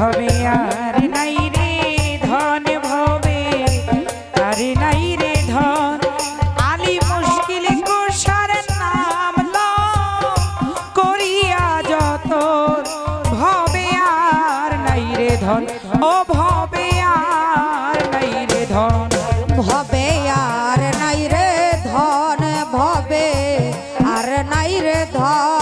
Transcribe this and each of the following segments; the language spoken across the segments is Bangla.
ভবে আর নাই রে ধন ভবে আর নাই রে ধন, আলী মুশকিল কুশার নাম লও করিয়া যত ভবে আর নাই রে ধন, ও ভবে আর নাই রে ধন। ভবে আর নাই রে ধন, ভবে আর নাই রে ধন।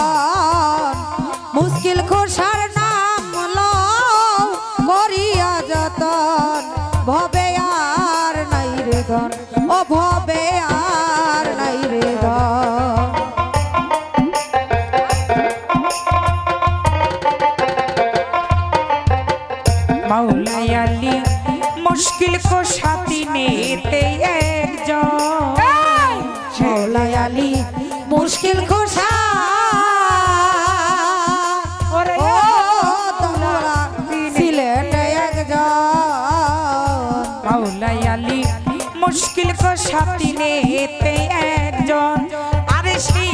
মুশকিল আলী মুশকিল কো সাথী নেতে একজন। আরে সেই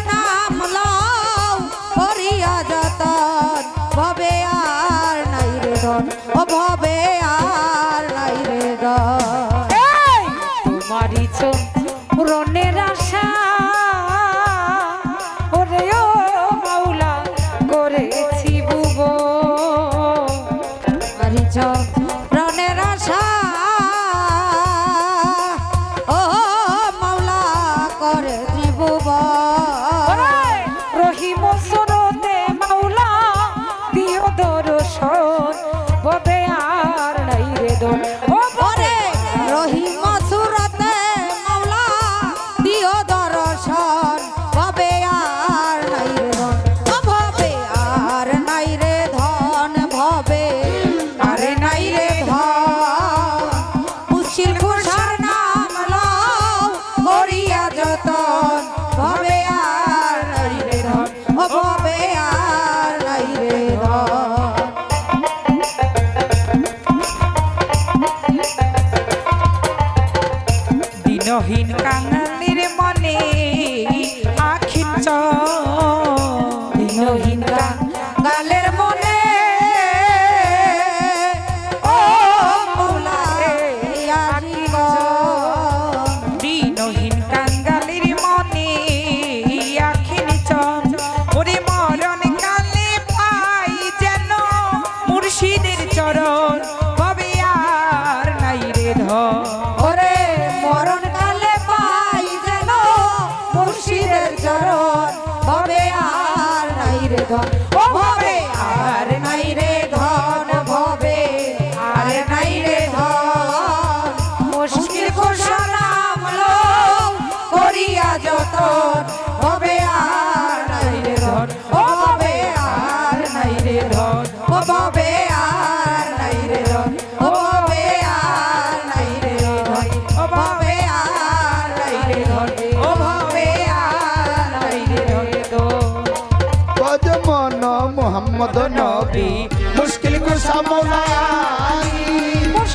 রনের আশা। ওরে ও মাওলা করেছি বুব তোমারি রনের আশা। ও মাওলা করে ত্রিভুবন রহিম সরতে মাওলা, দিও দর্শন ববে আর নাই রে দন ধন ভবে নাই রে ধন মুশকিল নাম লও যতন। ভবে আর নাই রে ভবে আর নাই রে দিনহীন কাঙালির মনে আখির দিনহীন নাই রে নবী মুশকিল কো সামলাই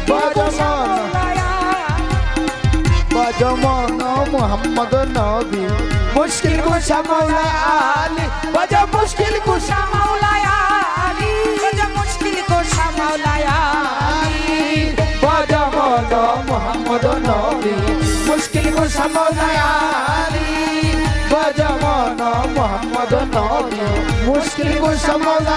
পদ বজমন মন মোহাম্মদ নবী মুশকিল কো মৌলা আলী বাজা মোহাম্মদ নবী মুশকিল কুশা মৌলা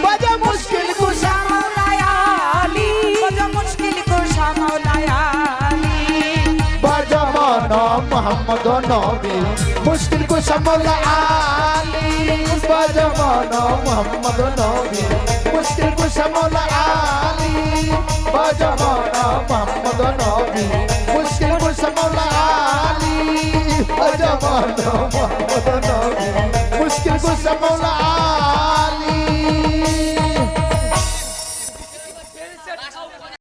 মোহাম্মদ নবী। মুশকিল কো সমলা আলী বজমন মোহাম্মদ নবী। মুশকিল কো সমলা আলী বজমন মোহাম্মদ নবী। মুশকিল কো সমলা আলী বজমন মোহাম্মদ